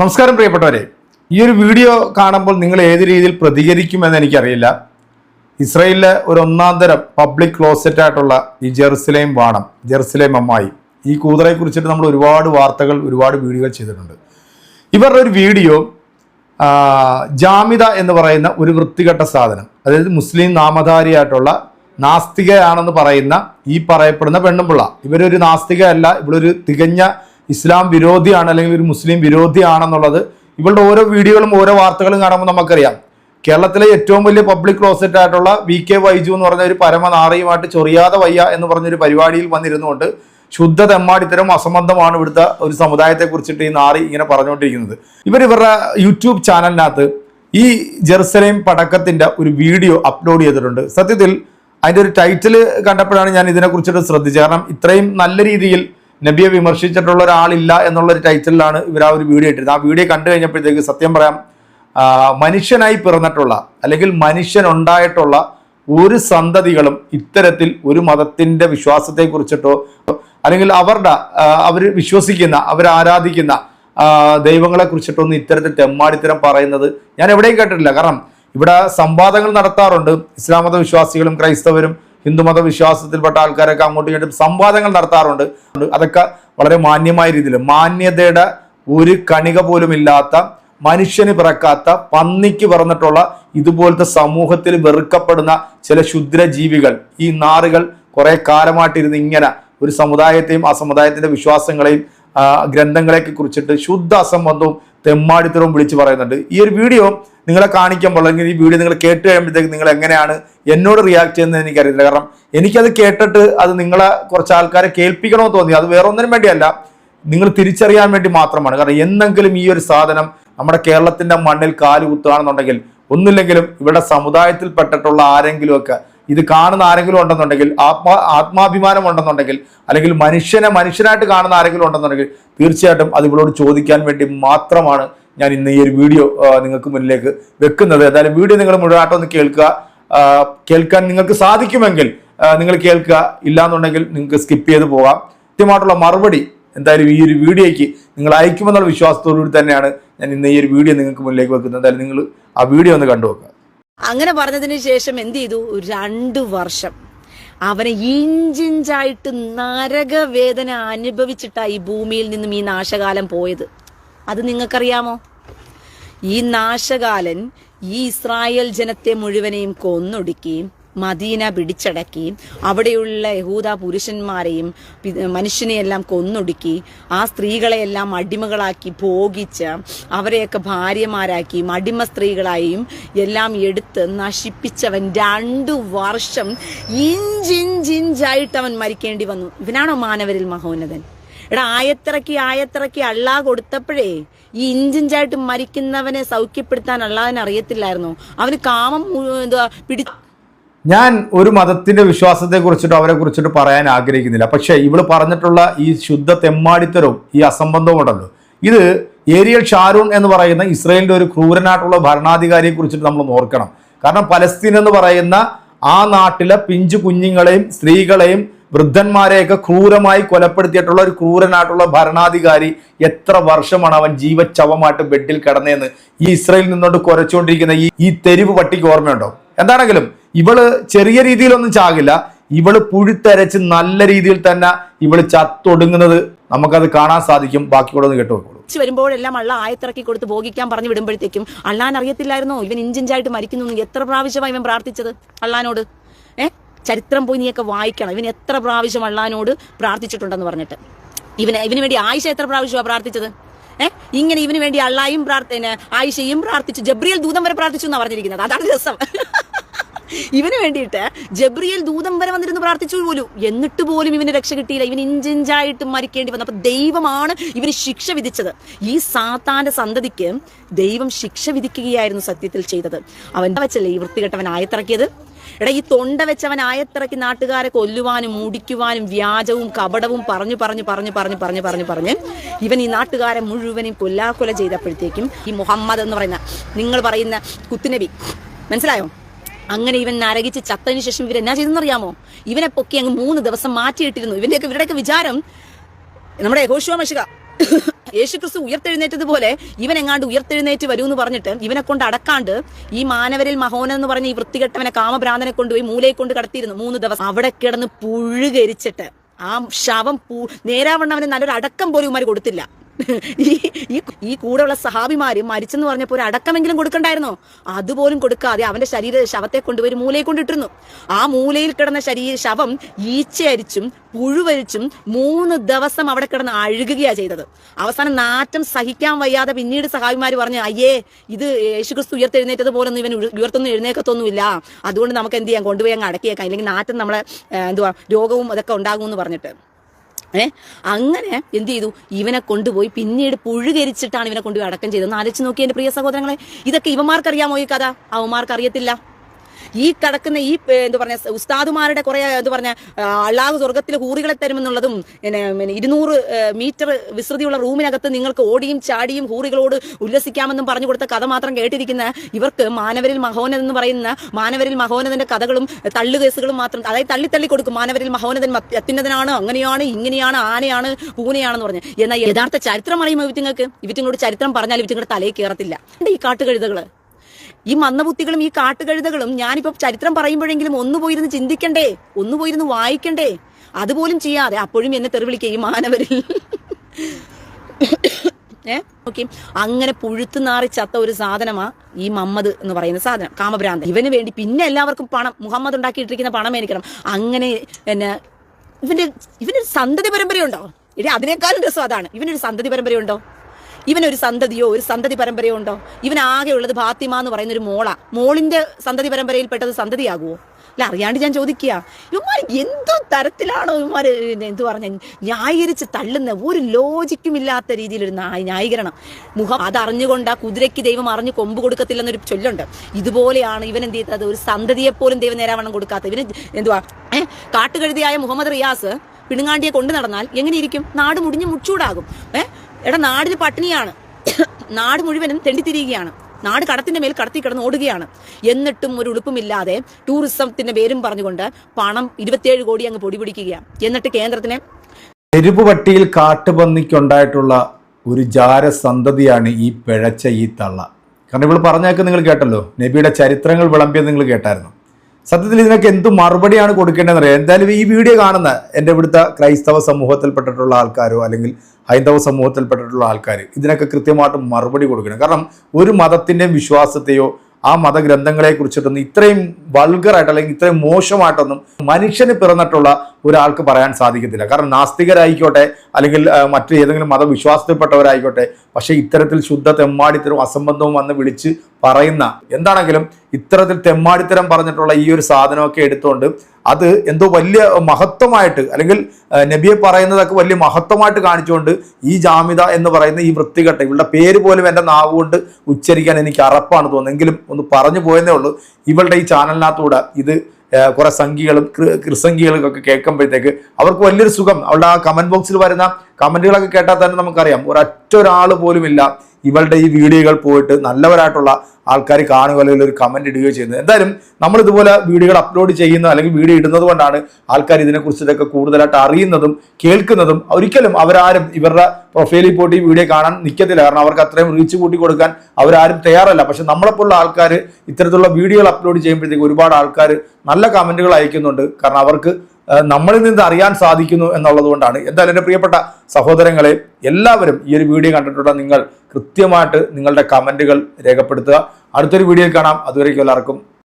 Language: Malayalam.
നമസ്കാരം പ്രിയപ്പെട്ടവരെ. ഈ ഒരു വീഡിയോ കാണുമ്പോൾ നിങ്ങൾ ഏത് രീതിയിൽ പ്രതികരിക്കുമെന്ന് എനിക്കറിയില്ല. ഇസ്രയേലിലെ ഒരു ഒന്നാം തരം പബ്ലിക് ക്ലോസറ്റ് ആയിട്ടുള്ള ഈ ജെറുസലേം വാണം ജെറുസലേം അമ്മായി. ഈ കൂതറയെ കുറിച്ചിട്ട് നമ്മൾ ഒരുപാട് വാർത്തകൾ ഒരുപാട് വീഡിയോകൾ ചെയ്തിട്ടുണ്ട്. ഇവരുടെ ഒരു വീഡിയോ ജാമിത എന്ന് പറയുന്ന ഒരു വൃത്തികെട്ട സാധനം അതായത് മുസ്ലിം നാമധാരിയായിട്ടുള്ള നാസ്തികയാണെന്ന് പറയുന്ന ഈ പറയപ്പെടുന്ന പെണ്ണുമ്പിള്ള. ഇവരൊരു നാസ്തികയല്ല ഒരു തികഞ്ഞ ഇസ്ലാം വിരോധിയാണ് അല്ലെങ്കിൽ ഒരു മുസ്ലിം വിരോധിയാണെന്നുള്ളത് ഇവളുടെ ഓരോ വീഡിയോകളും ഓരോ വാർത്തകളും കാണുമ്പോൾ നമുക്കറിയാം. കേരളത്തിലെ ഏറ്റവും വലിയ പബ്ലിക് ക്ലോസറ്റ് ആയിട്ടുള്ള വി കെ വൈജു എന്ന് പറഞ്ഞ ഒരു പരമനാറിയുമായിട്ട് ചൊറിയാതെ വയ്യ എന്ന് പറഞ്ഞൊരു പരിപാടിയിൽ വന്നിരുന്നുകൊണ്ട് ശുദ്ധ തെമ്മാടിത്തരം അസംബന്ധമാണ് ഇവിടുത്തെ ഒരു സമുദായത്തെ കുറിച്ചിട്ട് ഈ നാറി ഇങ്ങനെ പറഞ്ഞുകൊണ്ടിരിക്കുന്നത്. ഇവർ ഇവരുടെ യൂട്യൂബ് ചാനലിനകത്ത് ഈ ജെറുസലേം പടക്കത്തിന്റെ ഒരു വീഡിയോ അപ്ലോഡ് ചെയ്തിട്ടുണ്ട്. സത്യത്തിൽ അതിന്റെ ഒരു ടൈറ്റിൽ കണ്ടപ്പോഴാണ് ഞാൻ ഇതിനെ കുറിച്ചിട്ട് ശ്രദ്ധിച്ചത്. കാരണം ഇത്രയും നല്ല രീതിയിൽ നബിയെ വിമർശിച്ചിട്ടുള്ള ഒരാളില്ല എന്നുള്ളൊരു ടൈറ്റിലാണ് ഇവർ ആ ഒരു വീഡിയോ ഇട്ടിരുന്നത്. ആ വീഡിയോ കണ്ടു കഴിഞ്ഞപ്പോഴത്തേക്ക് സത്യം പറയാം മനുഷ്യനായി പിറന്നിട്ടുള്ള അല്ലെങ്കിൽ മനുഷ്യൻ ഉണ്ടായിട്ടുള്ള ഒരു സന്തതികളും ഇത്തരത്തിൽ ഒരു മതത്തിന്റെ വിശ്വാസത്തെ കുറിച്ചിട്ടോ അല്ലെങ്കിൽ അവരുടെ അവർ വിശ്വസിക്കുന്ന അവർ ആരാധിക്കുന്ന ആ, ദൈവങ്ങളെ കുറിച്ചിട്ടൊന്നും ഇത്തരത്തിൽ തെമ്മാടിത്തരം പറയുന്നത് ഞാൻ എവിടെയും കേട്ടിട്ടില്ല. കാരണം ഇവിടെ സംവാദങ്ങൾ നടത്താറുണ്ട്. ഇസ്ലാം മത വിശ്വാസികളും ക്രൈസ്തവരും ഹിന്ദുമത വിശ്വാസത്തിൽപ്പെട്ട ആൾക്കാരൊക്കെ അങ്ങോട്ടും ഇങ്ങോട്ടും സംവാദങ്ങൾ നടത്താറുണ്ട്. അതൊക്കെ വളരെ മാന്യമായ രീതിയിൽ. മാന്യതയുടെ ഒരു കണിക പോലും ഇല്ലാത്ത മനുഷ്യന് പിറക്കാത്ത പന്നിക്ക് പിറന്നിട്ടുള്ള ഇതുപോലത്തെ സമൂഹത്തിൽ വെറുക്കപ്പെടുന്ന ചില ശുദ്ര ജീവികൾ ഈ നാറുകൾ കുറെ കാലമായിട്ടിരുന്ന് ഇങ്ങനെ ഒരു സമുദായത്തെയും ആ സമുദായത്തിന്റെ വിശ്വാസങ്ങളെയും ഗ്രന്ഥങ്ങളെയൊക്കെ കുറിച്ചിട്ട് ശുദ്ധ അസംബന്ധവും തെമ്മാടിത്തരവും വിളിച്ചു പറയുന്നുണ്ട്. ഈ ഒരു വീഡിയോ നിങ്ങളെ കാണിക്കുമ്പോൾ അല്ലെങ്കിൽ ഈ വീഡിയോ നിങ്ങൾ കേട്ട് കഴിയുമ്പോഴത്തേക്ക് നിങ്ങൾ എങ്ങനെയാണ് എന്നോട് റിയാക്ട് ചെയ്യുന്നത് എനിക്കറിയില്ല കാരണം എനിക്കത് കേട്ടിട്ട് അത് നിങ്ങളെ കുറച്ച് ആൾക്കാരെ കേൾപ്പിക്കണമെന്ന് തോന്നി. അത് വേറെ ഒന്നിനും വേണ്ടിയല്ല. നിങ്ങൾ തിരിച്ചറിയാൻ വേണ്ടി മാത്രമാണ്. കാരണം എന്തെങ്കിലും ഈ ഒരു സാധനം നമ്മുടെ കേരളത്തിന്റെ മണ്ണിൽ കാലുകുത്തുകയാണെന്നുണ്ടെങ്കിൽ ഒന്നില്ലെങ്കിലും ഇവിടെ സമുദായത്തിൽപ്പെട്ടിട്ടുള്ള ആരെങ്കിലുമൊക്കെ ഇത് കാണുന്ന ആരെങ്കിലും ഉണ്ടെന്നുണ്ടെങ്കിൽ ആത്മാ ആത്മാഭിമാനം ഉണ്ടെന്നുണ്ടെങ്കിൽ അല്ലെങ്കിൽ മനുഷ്യനെ മനുഷ്യനായിട്ട് കാണുന്ന ആരെങ്കിലും ഉണ്ടെന്നുണ്ടെങ്കിൽ തീർച്ചയായിട്ടും അത് ഇവളോട് ചോദിക്കാൻ വേണ്ടി മാത്രമാണ് ഞാൻ ഇന്ന് ഈ ഒരു വീഡിയോ നിങ്ങൾക്ക് മുന്നിലേക്ക് വെക്കുന്നത്. എന്തായാലും വീഡിയോ നിങ്ങൾ മുഴുവനായിട്ട് ഒന്ന് കേൾക്കുക. കേൾക്കാൻ നിങ്ങൾക്ക് സാധിക്കുമെങ്കിൽ നിങ്ങൾ കേൾക്കുക. ഇല്ലാന്നുണ്ടെങ്കിൽ നിങ്ങൾക്ക് സ്കിപ്പ് ചെയ്ത് പോകാം. കൃത്യമായിട്ടുള്ള മറുപടി എന്തായാലും ഈ ഒരു വീഡിയോയ്ക്ക് നിങ്ങൾ അയക്കുമെന്നുള്ള വിശ്വാസത്തോടുകൂടി തന്നെയാണ് ഞാൻ ഇന്ന് ഈ ഒരു വീഡിയോ നിങ്ങൾക്ക് മുന്നിലേക്ക് വെക്കുന്നത്. എന്തായാലും നിങ്ങൾ ആ വീഡിയോ ഒന്ന് കണ്ടു അങ്ങനെ പറഞ്ഞതിന് ശേഷം എന്ത് ചെയ്തു? രണ്ടു വർഷം അവനെ ഇഞ്ചിഞ്ചായിട്ട് നരകവേദന അനുഭവിച്ചിട്ടാ ഈ ഭൂമിയിൽ നിന്നും ഈ നാശകാലം പോയത്. അത് നിങ്ങൾക്കറിയാമോ? ഈ നാശകാലൻ ഈ ഇസ്രായേൽ ജനത്തെ മുഴുവനെയും കൊന്നൊടുക്കുകയും മദീന പിടിച്ചടക്കി അവിടെയുള്ള യഹൂദ പുരുഷന്മാരെയും മനുഷ്യനെയെല്ലാം കൊന്നൊടുക്കി ആ സ്ത്രീകളെയെല്ലാം അടിമകളാക്കി ഭോഗിച്ച് അവരെയൊക്കെ ഭാര്യമാരാക്കി അടിമ സ്ത്രീകളായും എല്ലാം എടുത്ത് നശിപ്പിച്ചവൻ രണ്ടു വർഷം ഇഞ്ചിഞ്ചിഞ്ചായിട്ട് അവൻ മരിക്കേണ്ടി വന്നു. ഇവനാണോ മാനവരിൽ മഹോന്നതൻ? എടാ ആയത്തിറക്കി ആയത്തിറക്കി അള്ളാ കൊടുത്തപ്പോഴേ ഈ ഇഞ്ചിഞ്ചായിട്ട് മരിക്കുന്നവനെ സൗഖ്യപ്പെടുത്താൻ അള്ളാഹിനെ അറിയത്തില്ലായിരുന്നു. അവന് കാമം എന്താ പിടി ഞാൻ ഒരു മതത്തിന്റെ വിശ്വാസത്തെ കുറിച്ചിട്ടോ അവരെ കുറിച്ചിട്ടോ പറയാൻ ആഗ്രഹിക്കുന്നില്ല. പക്ഷേ ഇവൾ പറഞ്ഞിട്ടുള്ള ഈ ശുദ്ധ തെമ്മാടിത്തരവും ഈ അസംബന്ധവും ഉണ്ടല്ലോ. ഇത് ഏരിയൽ ഷാരൂൺ എന്ന് പറയുന്ന ഇസ്രയേലിന്റെ ഒരു ക്രൂരനായിട്ടുള്ള ഭരണാധികാരിയെ കുറിച്ചിട്ട് നമ്മൾ ഓർക്കണം. കാരണം പലസ്തീൻ എന്ന് പറയുന്ന ആ നാട്ടിലെ പിഞ്ചു കുഞ്ഞുങ്ങളെയും സ്ത്രീകളെയും വൃദ്ധന്മാരെയൊക്കെ ക്രൂരമായി കൊലപ്പെടുത്തിയിട്ടുള്ള ഒരു ക്രൂരനായിട്ടുള്ള ഭരണാധികാരി എത്ര വർഷമാണ് അവൻ ജീവച്ചവമായിട്ട് ബെഡിൽ കിടന്നതെന്ന് ഈ ഇസ്രയേലിൽ നിന്നോട്ട് കുരച്ചുകൊണ്ടിരിക്കുന്ന ഈ ഈ തെരുവ് പട്ടിക്ക് ഓർമ്മയുണ്ടോ? എന്താണെങ്കിലും ഇവൾ ചെറിയ രീതിയിലൊന്നും ചാകില്ല. ഇവൾ പുഴുത്തരച്ച് നല്ല രീതിയിൽ തന്നെ ഇവൾ ചത്തൊടുങ്ങുന്നത് നമുക്കത് കാണാൻ സാധിക്കും. ബാക്കിയോടെ ഒന്ന് കേട്ടു വരുമ്പോഴെല്ലാം അള്ള ആയത്തിറക്കി കൊടുത്ത് ഭോഗിക്കാൻ പറഞ്ഞു വിടുമ്പോഴത്തേക്കും അള്ളാൻ അറിയത്തില്ലായിരുന്നോ? ഇവൻ ഇഞ്ചിഞ്ചായിട്ട് മരിക്കുന്നു എത്ര പ്രാവശ്യമായി ഇവൻ പ്രാർത്ഥിച്ചത് അള്ളാനോട്? ഏ? ചരിത്രം പോയി നീയൊക്കെ വായിക്കണം. ഇവൻ എത്ര പ്രാവശ്യം അള്ളാനോട് പ്രാർത്ഥിച്ചിട്ടുണ്ടെന്ന് പറഞ്ഞിട്ട്? ഇവന് ഇവന് വേണ്ടി ആയിഷ എത്ര പ്രാവശ്യമാണ് പ്രാർത്ഥിച്ചത്? ഏ? ഇങ്ങനെ ഇവന് വേണ്ടി അള്ളായും പ്രാർത്ഥന ആയിഷയും പ്രാർത്ഥിച്ചു. ജബ്രിയൽ ദൂതം വരെ പ്രാർത്ഥിച്ചു എന്നാണ് പറഞ്ഞിരിക്കുന്നത്. അതാണ് രസം. ഇവന് വേണ്ടിയിട്ട് ജബ്രിയൽ ദൂതം വരെ വന്നിരുന്ന് പ്രാർത്ഥിച്ചു പോലും. എന്നിട്ട് പോലും ഇവന് രക്ഷ കിട്ടിയില്ല. ഇവൻ ഇഞ്ചിഞ്ചായിട്ട് മരിക്കേണ്ടി വന്നു. അപ്പൊ ദൈവമാണ് ഇവന് ശിക്ഷ വിധിച്ചത്. ഈ സാത്താന്റെ സന്തതിക്ക് ദൈവം ശിക്ഷ വിധിക്കുകയായിരുന്നു സത്യത്തിൽ ചെയ്തത്. അവൻ വെച്ചല്ലേ ഈ വൃത്തികെട്ടവൻ ആയത്തിറക്കിയത്? എടാ ഈ തൊണ്ട വെച്ചവൻ ആയത്തിറക്കി നാട്ടുകാരെ കൊല്ലുവാനും മുടിക്കുവാനും വ്യാജവും കപടവും പറഞ്ഞു പറഞ്ഞു പറഞ്ഞു പറഞ്ഞു പറഞ്ഞു പറഞ്ഞു പറഞ്ഞ് ഇവൻ ഈ നാട്ടുകാരെ മുഴുവനും കൊല്ലാക്കൊല ചെയ്തപ്പോഴത്തേക്കും ഈ മുഹമ്മദ് എന്ന് പറയുന്ന നിങ്ങൾ പറയുന്ന കുത്തുനബി. മനസ്സിലായോ? അങ്ങനെ ഇവൻ നരകിച്ച് ചത്തതിന് ശേഷം ഇവർ എന്നാ ചെയ്തെന്നറിയാമോ? ഇവനെ പൊക്കി അങ്ങ് മൂന്ന് ദിവസം മാറ്റിയിട്ടിരുന്നു. ഇവന്റെയൊക്കെ ഇവരുടെയൊക്കെ വിചാരം നമ്മുടെ യഹോശുവ മഷിക യേശുക്രിസ്തു ഉയർത്തെഴുന്നേറ്റതുപോലെ ഇവൻ എങ്ങാണ്ട് ഉയർത്തെഴുന്നേറ്റ് വരൂ എന്ന് പറഞ്ഞിട്ട് ഇവനെ കൊണ്ട് അടക്കാണ്ട് ഈ മാനവരിൽ മഹോന എന്ന് പറഞ്ഞ ഈ വൃത്തികെട്ടവനെ കാമഭ്രാന്തനെ കൊണ്ടുപോയി മൂലയെ കൊണ്ട് കടത്തിയിരുന്നു മൂന്ന് ദിവസം. അവിടെ കിടന്ന് പുഴുകരിച്ചിട്ട്. ആ ശവം പൂ നേരാവണ്ണം അവന് നല്ലൊരു അടക്കം പോലും ഇമാര് കൊടുത്തില്ല. ഈ ഈ ഈ കൂടെയുള്ള സഹാബിമാര് മരിച്ചെന്ന് പറഞ്ഞപ്പോ ഒരു അടക്കമെങ്കിലും കൊടുക്കണ്ടായിരുന്നോ? അതുപോലും കൊടുക്കാതെ അവന്റെ ശരീര ശവത്തെ കൊണ്ടുപോയി മൂലയിൽ കൊണ്ടിട്ടിരുന്നു. ആ മൂലയിൽ കിടന്ന ശരീര ശവം ഈച്ചയരിച്ചും പുഴുവരിച്ചും മൂന്ന് ദിവസം അവിടെ കിടന്ന് അഴുകുകയാ ചെയ്തത്. അവസാനം നാറ്റം സഹിക്കാൻ വയ്യാതെ പിന്നീട് സഹാബിമാര് പറഞ്ഞു അയ്യേ ഇത് യേശുക്രിസ്തു ഉയർത്തെഴുന്നേറ്റത് പോലൊന്നും ഇവൻ ഉയ- ഉയർത്തൊന്നും എഴുന്നേക്കത്തൊന്നുമില്ല. അതുകൊണ്ട് നമുക്ക് എന്ത് ചെയ്യാം? കൊണ്ടുപോയി അങ്ങ് അടക്കിയേക്കാം. ഇല്ലെങ്കിൽ നാറ്റം നമ്മളെ എന്തുവാ രോഗവും അതൊക്കെ ഉണ്ടാകുമെന്ന് പറഞ്ഞിട്ട്. ഏ? അങ്ങനെ എന്ത് ചെയ്തു? ഇവനെ കൊണ്ടുപോയി പിന്നീട് പുഴുകരിച്ചിട്ടാണ് ഇവനെ കൊണ്ടുപോയി അടക്കം ചെയ്തത്. ആലോചിച്ച് നോക്കി പ്രിയ സഹോദരങ്ങളെ. ഇതൊക്കെ ഇവമാർക്കറിയാമോ ഈ കഥ? അവന്മാർക്ക് അറിയത്തില്ല ഈ കിടക്കുന്ന ഈ എന്താ പറഞ്ഞ ഉസ്താദുമാരുടെ കുറെ എന്ത് പറഞ്ഞ അള്ളാഹു സ്വർഗത്തിൽ ഹൂറികളെ തരുമെന്നുള്ളതും ഇരുന്നൂറ് മീറ്റർ വിസ്തൃതിയുള്ള റൂമിനകത്ത് നിങ്ങൾക്ക് ഓടിയും ചാടിയും ഹൂറികളോട് ഉല്ലസിക്കാമെന്നും പറഞ്ഞു കൊടുത്ത കഥ മാത്രം കേട്ടിരിക്കുന്ന ഇവർക്ക് മാനവരിൽ മഹോനൻ എന്ന് പറയുന്ന മാനവരിൽ മഹോനതന്റെ കഥകളും തള്ളുകേസുകളും മാത്രം അതായത് തള്ളി തള്ളി കൊടുക്കും. മാനവരിൽ മഹോനതൻ അത്യുന്നതനാണ് അങ്ങനെയാണ് ഇങ്ങനെയാണ് ആനയാണ് പൂനെയാണെന്ന് പറഞ്ഞ്. എന്നാൽ യഥാർത്ഥ ചരിത്രം അറിയുമ്പോൾ ഇവറ്റിങ്ങൾക്ക്? ഇവറ്റിങ്ങളോട് ചരിത്രം പറഞ്ഞാൽ ഇവറ്റിങ്ങളുടെ തലയിൽ കയറത്തില്ല ഈ കാട്ടുകഴുതകൾ ഈ മന്ദബുദ്ധികളും ഈ കാട്ടുകഴുതകളും ഞാനിപ്പോ ചരിത്രം പറയുമ്പോഴെങ്കിലും ഒന്ന് പോയിരുന്ന് ചിന്തിക്കണ്ടേ ഒന്ന് പോയിരുന്ന് വായിക്കണ്ടേ? അതുപോലും ചെയ്യാതെ അപ്പോഴും എന്നെ തെറിവിളിക്കുക ഈ മാനവരിൽ. ഏ? ഓക്കെ. അങ്ങനെ പുഴുത്തു നാറി ചത്ത ഒരു സാധനമാ ഈ മമ്മദ് എന്ന് പറയുന്ന സാധനം കാമഭ്രാന്തൻ. ഇവന് വേണ്ടി പിന്നെ എല്ലാവർക്കും പണം മുഹമ്മദ് ഉണ്ടാക്കിയിട്ടിരിക്കുന്ന പണം മേടിക്കണം അങ്ങനെ പിന്നെ ഇവന്റെ ഇവനൊരു സന്തതി പരമ്പരയുണ്ടോ? ഇനി അതിനേക്കാളും രസം അതാണ്. ഇവനൊരു സന്തതി പരമ്പരയുണ്ടോ? ഇവനൊരു സന്തതിയോ ഒരു സന്തതി പരമ്പരയോ ഉണ്ടോ? ഉള്ളത് ഭാത്തിമ എന്ന് പറയുന്ന ഒരു മോളാ. മോളിന്റെ സന്തതി പരമ്പരയിൽ പരമ്പരയിൽപ്പെട്ടത് സന്തതിയാകുമോ അല്ല അറിയാണ്ട് ഞാൻ ചോദിക്കുക ഇവന്മാർ എന്തോ തരത്തിലാണോ ഇവന്മാർ എന്തു പറഞ്ഞ ന്യായീകരിച്ച് തള്ളുന്ന ഒരു ലോജിക്കും ഇല്ലാത്ത രീതിയിലൊരു ന്യായ- ന്യായീകരണം. മുഖം അതറിഞ്ഞുകൊണ്ട് ആ കുതിരയ്ക്ക് ദൈവം അറിഞ്ഞ് കൊമ്പ് കൊടുക്കത്തില്ലെന്നൊരു ചൊല്ലുണ്ട്. ഇതുപോലെയാണ് ഇവൻ എന്ത് ചെയ്തത്? ഒരു സന്തതിയെപ്പോലും ദൈവം നേരാവണ്ണം കൊടുക്കാത്ത ഇവന് എന്തുവാ? കാട്ടുകഴുതിയായ മുഹമ്മദ് റിയാസ് പിണുങ്ങാണ്ടിയെ കൊണ്ടു നടന്നാൽ എങ്ങനെയിരിക്കും നാട് മുടിഞ്ഞ് മുച്ചൂടാകും. ഏഹ് എടാ നാടിന് പട്ടിണിയാണ്. നാട് മുഴുവനും തെണ്ടിത്തിരിയുകയാണ്. നാട് കടത്തിന്റെ മേൽ കടത്തി കിടന്ന് ഓടുകയാണ്. എന്നിട്ടും ഒരു ഉളുപ്പുമില്ലാതെ ടൂറിസത്തിന്റെ പേരും പറഞ്ഞുകൊണ്ട് പണം ഇരുപത്തിയേഴ് കോടി അങ്ങ് പൊടി പിടിക്കുകയാണ് എന്നിട്ട് കേന്ദ്രത്തിന് എരുപ്പുപട്ടിയിൽ കാട്ടുപന്നിക്കുണ്ടായിട്ടുള്ള ഒരു ജാരസന്തതിയാണ് ഈ പിഴച്ച ഈ തള്ള. കാരണം ഇവൾ പറഞ്ഞേക്കും നിങ്ങൾ കേട്ടല്ലോ. നബിയുടെ ചരിത്രങ്ങൾ വിളമ്പിയത് നിങ്ങൾ കേട്ടായിരുന്നു. സത്യത്തിൽ ഇതിനൊക്കെ എന്ത് മറുപടിയാണ് കൊടുക്കേണ്ടതെന്ന് അറിയാം എന്തായാലും ഈ വീഡിയോ കാണുന്ന എന്റെ ഇവിടുത്തെ ക്രൈസ്തവ സമൂഹത്തിൽപ്പെട്ടിട്ടുള്ള ആൾക്കാരോ അല്ലെങ്കിൽ ഹൈന്ദവ സമൂഹത്തിൽപ്പെട്ടിട്ടുള്ള ആൾക്കാർ ഇതിനൊക്കെ കൃത്യമായിട്ട് മറുപടി കൊടുക്കണം. കാരണം ഒരു മതത്തിന്റെയും വിശ്വാസത്തെയോ ആ മതഗ്രന്ഥങ്ങളെ കുറിച്ചിട്ടൊന്നും ഇത്രയും വൾഗറായിട്ട് അല്ലെങ്കിൽ ഇത്രയും മോശമായിട്ടൊന്നും മനുഷ്യന് പിറന്നിട്ടുള്ള ഒരാൾക്ക് പറയാൻ സാധിക്കത്തില്ല. കാരണം നാസ്തികരായിക്കോട്ടെ അല്ലെങ്കിൽ മറ്റു ഏതെങ്കിലും മതവിശ്വാസത്തിൽപ്പെട്ടവരായിക്കോട്ടെ പക്ഷേ ഇത്തരത്തിൽ ശുദ്ധ തെമ്മാടിത്തരവും അസംബന്ധവും വന്ന് വിളിച്ച് പറയുന്ന എന്താണെങ്കിലും ഇത്തരത്തിൽ തെമ്മാടിത്തരം പറഞ്ഞിട്ടുള്ള ഈ ഒരു സാധനമൊക്കെ എടുത്തുകൊണ്ട് അത് എന്തോ വലിയ മഹത്വമായിട്ട് അല്ലെങ്കിൽ നബിയെ പറയുന്നതൊക്കെ വലിയ മഹത്വമായിട്ട് കാണിച്ചുകൊണ്ട് ഈ ജാമിത എന്ന് പറയുന്ന ഈ വൃത്തികെട്ട ഇവളുടെ പേര് പോലും എന്റെ നാവ് കൊണ്ട് ഉച്ചരിക്കാൻ എനിക്ക് അറപ്പാണ് തോന്നുന്നത്. എങ്കിലും ഒന്ന് പറഞ്ഞു പോയെന്നേ ഉള്ളൂ. ഇവളുടെ ഈ ചാനലിനകത്തൂടെ ഇത് കുറെ സംഖ്യകളും കൃ- കൃസംഖ്യകളൊക്കെ കേൾക്കുമ്പോഴത്തേക്ക് അവർക്ക് വലിയൊരു സുഖം. അവളുടെ ആ കമന്റ് ബോക്സിൽ വരുന്ന കമന്റുകളൊക്കെ കേട്ടാൽ തന്നെ നമുക്കറിയാം. ഒരൊറ്റ ഒരാൾ പോലുമില്ല. ഇവളുടെ ഈ വീഡിയോകൾ പോയിട്ട് നല്ലവരായിട്ടുള്ള ആൾക്കാർ കാണുക അല്ലെങ്കിൽ ഒരു കമന്റ് ഇടുകയോ ചെയ്യുന്നത്. എന്തായാലും നമ്മൾ ഇതുപോലെ വീഡിയോകൾ അപ്ലോഡ് ചെയ്യുന്ന അല്ലെങ്കിൽ വീഡിയോ ഇടുന്നത് കൊണ്ടാണ് ആൾക്കാർ ഇതിനെക്കുറിച്ചിട്ടൊക്കെ കൂടുതലായിട്ട് അറിയുന്നതും കേൾക്കുന്നതും ഒരിക്കലും അവരാരും ഇവരുടെ പ്രൊഫൈലിൽ പോയിട്ട് ഈ വീഡിയോ കാണാൻ നിൽക്കത്തില്ല കാരണം അവർക്ക് അത്രയും റീച്ച് കൂട്ടി കൊടുക്കാൻ അവരാരും തയ്യാറല്ല. പക്ഷെ നമ്മളെപ്പോലുള്ള ആൾക്കാർ ഇത്തരത്തിലുള്ള വീഡിയോകൾ അപ്ലോഡ് ചെയ്യുമ്പോഴത്തേക്ക് ഒരുപാട് ആൾക്കാർ നല്ല കമന്റുകൾ അയക്കുന്നുണ്ട്. കാരണം അവർക്ക് നമ്മളിൽ നിന്ന് അറിയാൻ സാധിക്കുന്നു എന്നുള്ളത് കൊണ്ടാണ് എന്തായാലും എന്റെ പ്രിയപ്പെട്ട സഹോദരങ്ങളെ എല്ലാവരും ഈ ഒരു വീഡിയോ കണ്ടിട്ടുള്ള നിങ്ങൾ കൃത്യമായിട്ട് നിങ്ങളുടെ കമന്റുകൾ രേഖപ്പെടുത്തുക. അടുത്തൊരു വീഡിയോ കാണാം. അതുവരേക്കും എല്ലാവർക്കും